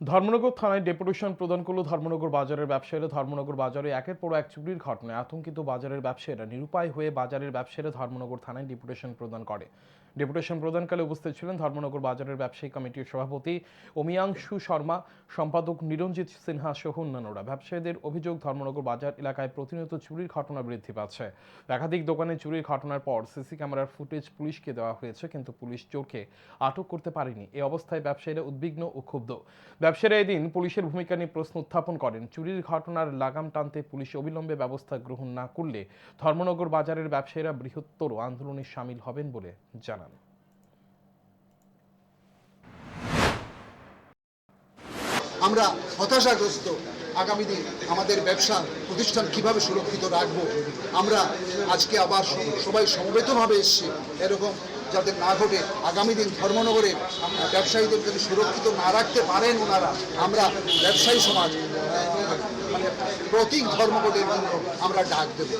ধর্মনগর থানায় ডেপুটেশন প্রদান করল ধর্মনগর বাজারের ব্যবসায়ীরা। ধর্মনগর বাজারে একের পর এক চুরির ঘটনায় আতঙ্কিত বাজারের ব্যবসায়ীরা নিরুপায় হয়ে বাজারের ব্যবসায়ীরা ধর্মনগর থানায় ডেপুটেশন প্রদান করে। ডেপুটেশন প্রদানকালে উপস্থিত ছিলেন ধর্মনগর বাজারের ব্যবসায়ী কমিটির সভাপতি অমিয়াংশু শর্মা, সম্পাদক নিরঞ্জিত সিনহা সহ অন্যান্যরা। ব্যবসায়ীদের অভিযোগ, ধর্মনগর বাজার এলাকায় প্রতিনিয়ত চুরির ঘটনা বৃদ্ধি পাচ্ছে। একাধিক দোকানে চুরির ঘটনার পর সিসি ক্যামেরার ফুটেজ পুলিশকে দেওয়া হয়েছে, কিন্তু পুলিশ চোরকে আটক করতে পারেনি। এই অবস্থায় ব্যবসায়ীরা উদ্বিগ্ন ও ক্ষুব্ধ। ব্যবসায়ীরা এদিন পুলিশের ভূমিকা নিয়ে প্রশ্ন উত্থাপন করেন। চুরির ঘটনার লাগাম টানতে পুলিশ অবিলম্বে ব্যবস্থা গ্রহণ না করলে ধর্মনগর বাজারের ব্যবসায়ীরা বৃহত্তর আন্দোলনে সামিল হবেন বলে জানান। আমরা হতাশাগ্রস্ত। আগামী দিন আমাদের ব্যবসা প্রতিষ্ঠান কীভাবে সুরক্ষিত রাখব? আমরা আজকে আবার সবাই সমবেতভাবে এসেছি। এরকম যাতে না ঘটে, আগামী দিন ধর্মনগরের ব্যবসায়ীদের যদি সুরক্ষিত না রাখতে পারেন ওনারা, আমরা ব্যবসায়ী সমাজ মানে প্রতীক ধর্মঘটের জন্য আমরা ডাক দেব।